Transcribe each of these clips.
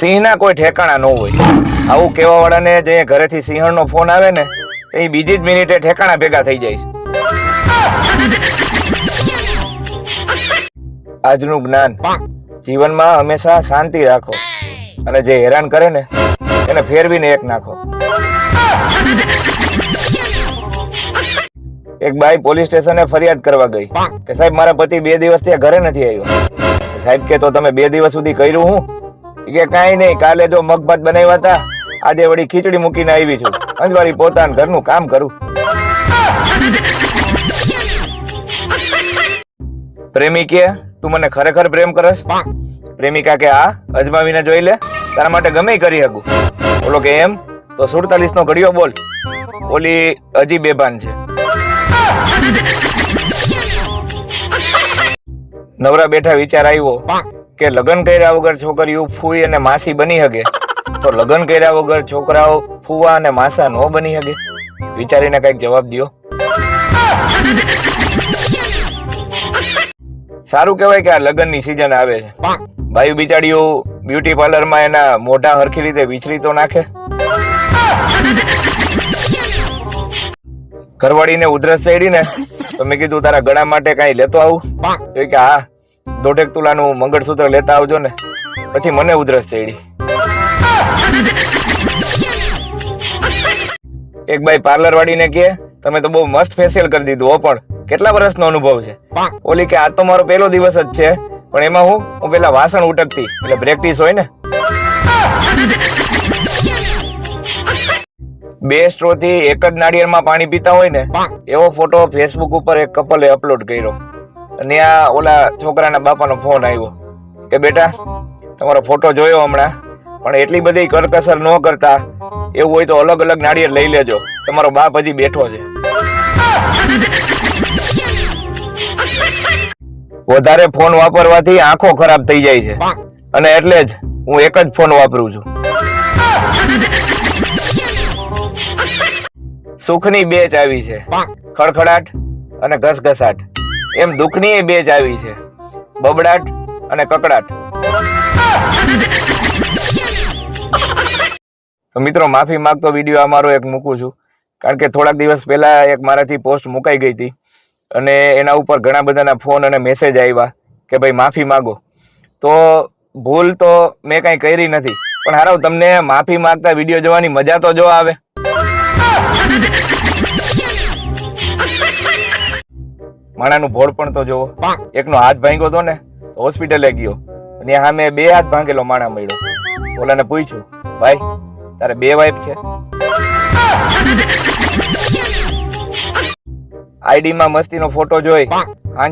સિંહના કોઈ ઠેકાણા ન હોય. આવું કહેવા વાળાને જે ઘરેથી સિંહણનો ફોન આવે ને, એ બીજી જ મિનિટે ઠેકાણા ભેગા થઈ જાય છે. આજનું જ્ઞાન જીવનમાં હંમેશા શાંતિ રાખો અને જે હેરાન કરે ને, એને ફેરવીને એક નાખો. એક બાઈ પોલીસ સ્ટેશને ફરિયાદ કરવા ગઈ કે સાહેબ, મારા પતિ બે દિવસથી ઘરે નથી આવ્યો. સાહેબ કે તો તમે બે દિવસ સુધી કર્યું હું? કે કાંઈ નહીં, કાલે જો મગભાત બનાવ્યા હતા, આજે વળી ખીચડી મૂકીને આવી છું. અંજવાળી પોતાના ઘરનું કામ કરું. પ્રેમી તું મને ખરેખર પ્રેમ કરસ? પ્રેમિકા કે આ અજમાવીને જોઈ લે. તારા માટે ગમે કરી શકું. બોલો કે, એમ? તો સુડતાલીસ નો ઘડિયો બોલ. ઓલી હજી બેભાન છે. નવરા બેઠા વિચાર આવ્યો. કે લગ્ન કર્યા વગર છોકરીઓ ફૂઈ અને માસી બની શકે તો લગ્ન કર્યા વગર છોકરાઓ ફૂવા અને માસા નો બની શકે વિચારીને કંઈક જવાબ દ્યો. સારું કહેવાય કે આ લગ્નની સિઝન આવે છે. ભાઈ બિચારીઓ બ્યુટી પાર્લરમાં એના મોઢા હરખી રીતે વિચરી તો નાખે? ઘરવાળીને ઉધરસ ચડી ને, તો મેં કીધું તારા ગળા માટે કઈ લેતો આવું? તો કે હા. દોઢેક તુલાનું મંગળસૂત્ર લેતા આવજો ને. પછી મને ઉધરસ ચડી. એક ભાઈ પાર્લર વાળીને કે તમે તો બહુ મસ્ત ફેશિયલ કરી દીધું પણ. કેટલા વર્ષનો અનુભવ છે? ઓલી કે, આ તો મારો પહેલો દિવસ જ છે, પણ એમાં હું હું પેલા વાસણ ઉટકતી, એટલે પ્રેક્ટિસ હોય ને. બે સ્ટ્રો થી એક જ નાળિયેરમાં પાણી પીતા હોય ને, એવો ફોટો ફેસબુક ઉપર એક કપલે અપલોડ કર્યો. અને આ ઓલા છોકરાના બાપાનો ફોન આવ્યો કે બેટા, તમારો ફોટો જોયો હમણાં, પણ એટલી બધી કરકસર ન કરતા, એવું હોય તો અલગ અલગ નાળિયેર લઈ લેજો, તમારો બાપ હજી બેઠો છે. વધારે ફોન વાપરવાથી આંખો ખરાબ થઈ જાય છે. અને એટલે જ હું એક જ ફોન વાપરું છું. સુખની બેચ આવી છે. ખડખડાટ અને ઘસઘસાટ. એમ દુઃખની બેચ આવી છે. બબડાટ અને કકડાટ. તો મિત્રો, માફી માંગતો વીડિયો અમારો એક મૂકું છું. કારણ કે થોડાક દિવસ પહેલા એક મારાથી પોસ્ટ મુકાઈ ગઈ હતી. અને એના ઉપર ઘણા બધાના ફોન અને મેસેજ આવ્યા કે ભાઈ, માફી માંગો. તો ભૂલ તો મેં કાંઈ કરી નથી. પણ હારાવ, તમને માફી માંગતા વીડિયો જોવાની મજા તો જો આવે. માણાનું ભોળ પણ તો જોવો. એકનો હાથ ભાંગ્યો તો ને હોસ્પિટલે ગયો. અને સામે બે હાથ ભાંગેલો માણા મળ્યો. ઓલાને પૂછ્યું ભાઈ તારે બે વાઈફ છે? આઈડીમાં મસ્તીનો ફોટો જોઈ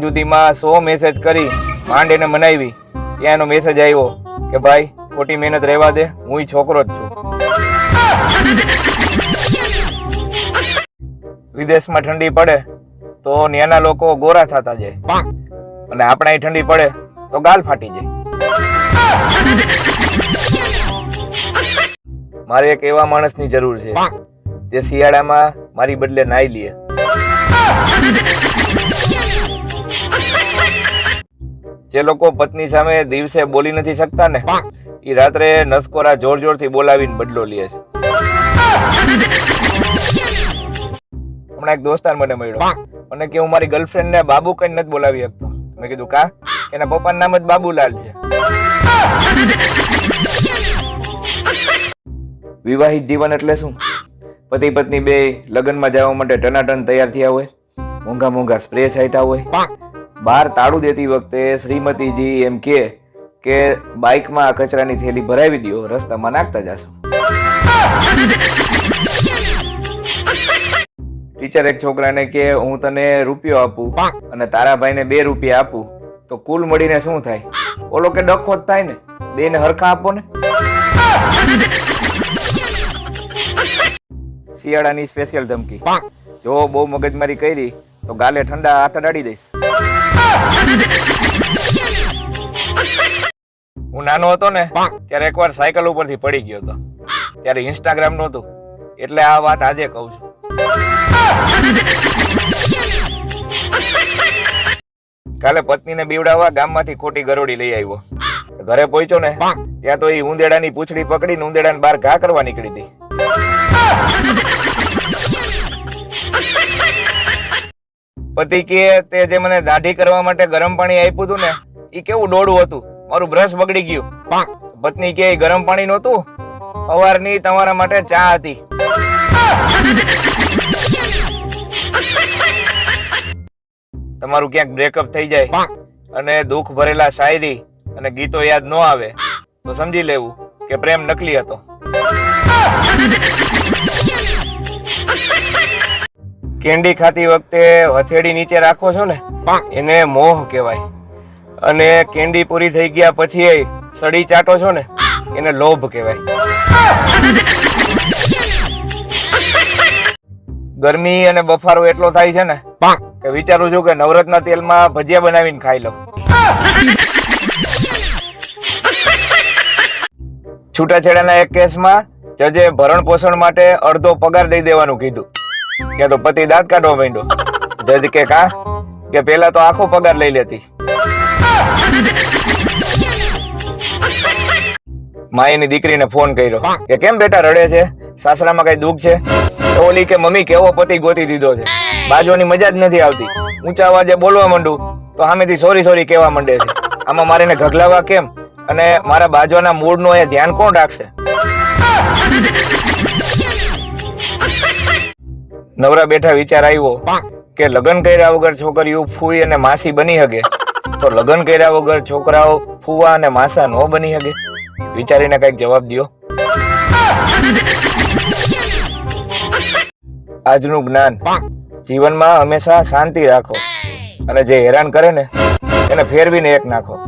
સુધીમાં સો મેસેજ કરી માંડ એને મનાવી. ત્યાં એનો મેસેજ આવ્યો કે ભાઈ ખોટી મહેનત રહેવા દે હું છોકરો જ છું. વિદેશમાં ઠંડી પડે તો ત્યાંના લોકો ગોરા થતા જાય. અને આપણે ઠંડી પડે તો ગાલ ફાટી જાય. મારે એક એવા માણસની જરૂર છે જે શિયાળામાં મારી બદલે નાઈ લે. જે લોકો પત્ની સામે દિવસે બોલી નથી શકતા ને એ રાત્રે નસકોરા જોર જોરથી બોલાવીને બદલો લે છે. હમણાં એક દોસ્તાર મને મળ્યો. મને કે હું મારી ગર્લફ્રેન્ડ ને બાબુ કઈ નથી બોલાવી શકતો. મેં કીધું, કા? એના પપ્પાનું નામ જ બાબુલાલ છે. વિવાહિત જીવન એટલે શું? પતિ પત્ની બે લગ્નમાં જવા માટે ટનાટન તૈયાર થયા હોય, મોંઘા મોંઘા સ્પ્રે છાંટ્યા હોય, બહાર તાળું દેતી વખતે શ્રીમતીજી એમ કે કે બાઇકમાં આ કચરાની થેલી ભરાવી દો રસ્તામાં નાખતા જશો. ટીચર એક છોકરાને કે, હું તને રૂપિયો આપું અને તારા ભાઈને બે રૂપિયા આપું. તો કુલ મળીને શું થાય? ઓલો કે ડખો જ થાય ને. બે ને હરખા આપો ને. શિયાળાની સ્પેશિયલ ધમકી. જો બહુ મગજમારી કરી, તો ગાલે ઠંડા હાથ અડાડી દઈશ. હું નાનો હતો ને, ત્યારે એકવાર સાયકલ ઉપરથી પડી ગયો હતો. ત્યારે ઇન્સ્ટાગ્રામ નહોતું. એટલે આ વાત આજે કહું છું. કાલે પત્નીને બીવડાવવા ગામમાંથી ખોટી ગરોડી લઈ આવ્યો. ઘરે પહોંચ્યો ને, ત્યાં તો એ ઉંદેડાની પકડી પકડીને ઉંદેડાને બહાર ઘા કરવા નીકળી હતી. પતિ કે તે જે મને દાઢી કરવા માટે ગરમ પાણી આપ્યું હતું ને એ કેવું ડોડું હતું? મારું બ્રશ બગડી ગયું. પત્ની કે ગરમ પાણી નહોતું? સવારની તમારા માટે ચા હતી. તમારું ક્યાંક બ્રેકઅપ થઈ જાય અને દુઃખ ભરેલા શાયરી અને ગીતો યાદ ન આવે તો સમજી લેવું કે પ્રેમ નકલી હતો. કેન્ડી ખાતી વખતે હથેળી નીચે રાખો છો ને એને મોહ કહેવાય. અને કેન્ડી પૂરી થઈ ગયા પછી સડી ચાટો છો ને એને લોભ કહેવાય. ગરમી અને બફારો એટલો થાય છે ને કે વિચારું છું કે નવરત્ન તેલમાં ભજીયા બનાવીને ખાઈ લઉં. છૂટાછેડાના એક કેસમાં જજે ભરણ પોષણ માટે અડધો પગાર દઈ દેવાનું કીધું. કે તો પતિ દાંત કાઢવા માંડ્યો. જજ કે કા? કે પેલા તો આખો પગાર લઈ લેતી. માયની દીકરીને ફોન કર્યો. કે કેમ બેટા રડે છે? સાસરામાં કઈ દુઃખ છે? ઓલી કે મમ્મી, કેવો પતિ ગોતી દીધો છે? બાજુની મજા જ નથી આવતી. ઊંચા અવાજે બોલવા માંડું, તો સામેથી સોરી સોરી કહેવા માંડે છે. આમાં મારે એને ઘગલાવા કેમ? અને મારા બાજવાના મૂળનું એ ધ્યાન કોણ રાખશે? નવરા બેઠા વિચાર આવ્યો કે લગ્ન કર્યા વગર છોકરીઓ ફૂઈ અને માસી બની શકે તો લગ્ન કર્યા વગર છોકરાઓ ફૂવા અને માસા ન બની શકે વિચારીને કંઈક જવાબ દ્યો. આજનું જ્ઞાન. જીવનમાં હંમેશા શાંતિ રાખો. અને જે હેરાન કરે ને, એને ફેરવીને એક નાખો.